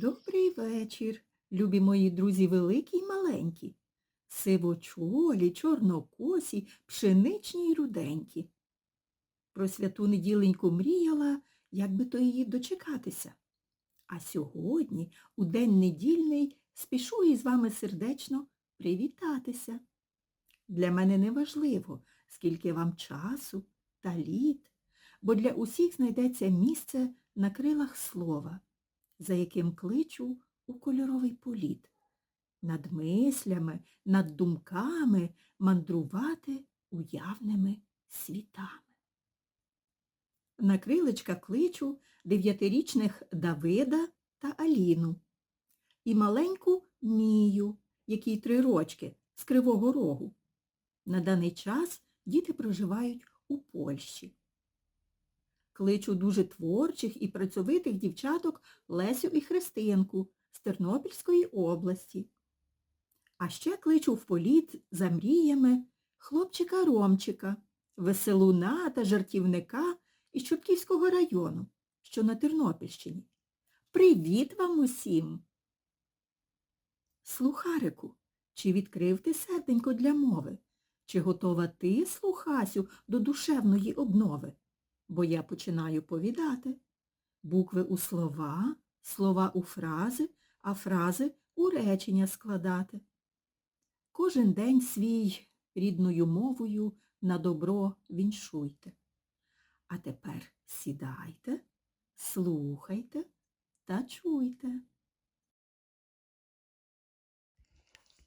Добрий вечір, любі мої друзі великі й маленькі, сивочолі, чорнокосі, пшеничні й руденькі. Про святу неділеньку мріяла, як би то її дочекатися. А сьогодні, у день недільний, спішу із вами сердечно привітатися. Для мене не важливо, скільки вам часу та літ, бо для усіх знайдеться місце на крилах слова, за яким кличу у кольоровий політ. Над мислями, над думками мандрувати уявними світами. На крилечка кличу дев'ятирічних Давида та Аліну і маленьку Мію, якій три рочки, з Кривого Рогу. На даний час діти проживають у Польщі. Кличу дуже творчих і працьовитих дівчаток Лесю і Христинку з Тернопільської області. А ще кличу в політ за мріями хлопчика Ромчика, веселуна та жартівника із Чутківського району, що на Тернопільщині. Привіт вам усім! Слухарику, чи відкрив ти серденько для мови? Чи готова ти, слухасю, до душевної обнови? Бо я починаю повідати. Букви у слова, слова у фрази, а фрази у речення складати. Кожен день свій рідною мовою на добро віншуйте. А тепер сідайте, слухайте та чуйте.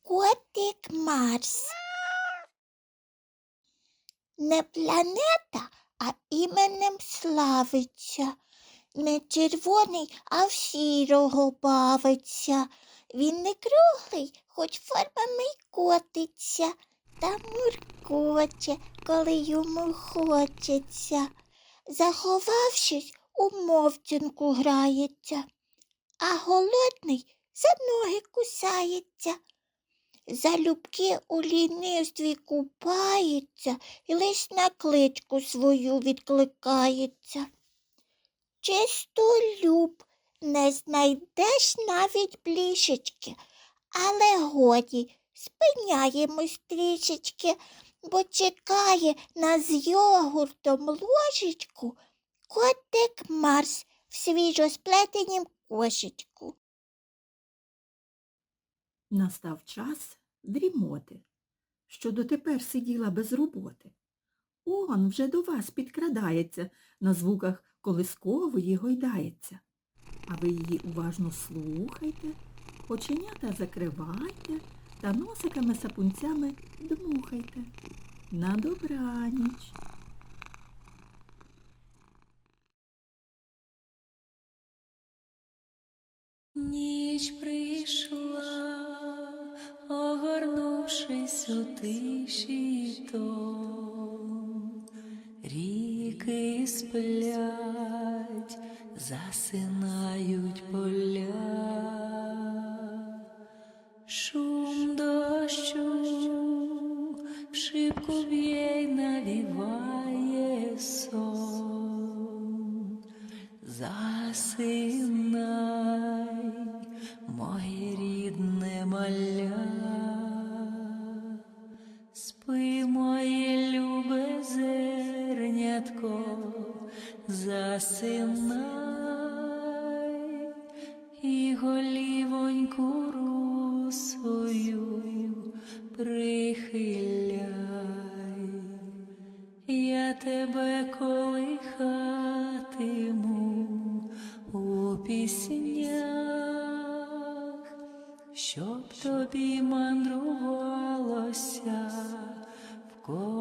Котик Марс. Не планета, а іменем славиться. Не червоний, а в сірого бавиться. Він не круглий, хоч формами й котиться, та муркоче, коли йому хочеться. Заховавшись, у мовчинку грається, а голодний за ноги кусається. Залюбки у лінивстві купається і лиш на кличку свою відкликається. Чистолюб, не знайдеш навіть блішечки, але годі спиняємось трішечки, бо чекає на з йогуртом ложечку котик Марс в свіжо сплетенім кошечку. Настав час дрімоти, що дотепер сиділа без роботи. Он вже до вас підкрадається, на звуках колискової гойдається. А ви її уважно слухайте, оченята закривайте та носиками сапунцями дмухайте. На добраніч. Сплять, засинають поля. Шум дощу в шибку в'єй навіває сон. Засинай, засинай і голівоньку русою прихиляй. Я тебе колихатиму у піснях, щоб тобі мандрувалося в кольорових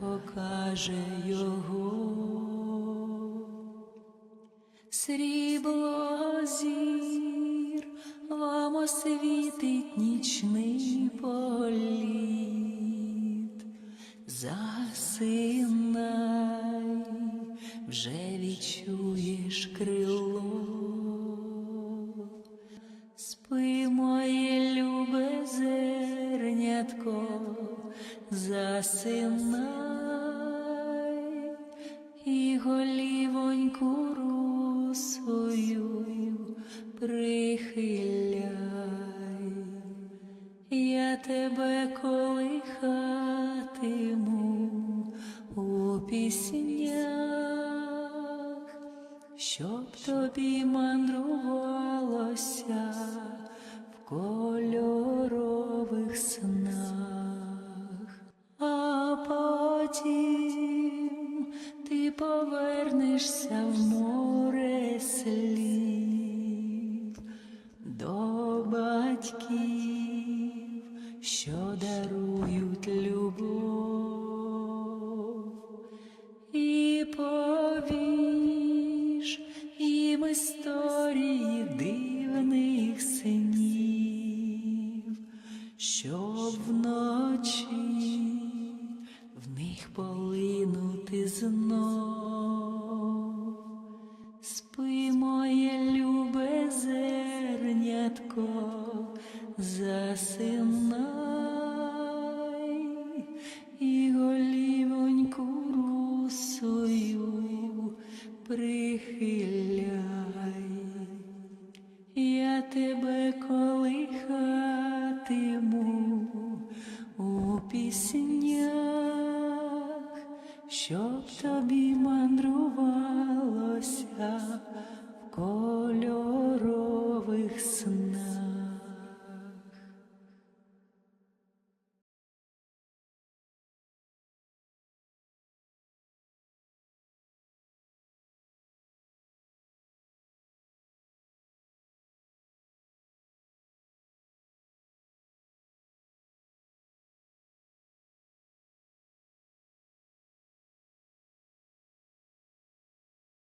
покаже його. Срібло зір вам освітить нічний політ. Засинай, вже відчуєш крило Спи, моє любе зернятко, засинай Тебе колихатиму у піснях, щоб тобі мандрувалося в кольорових снах, а потім ти повернешся в море слів до батьків, listen. 오.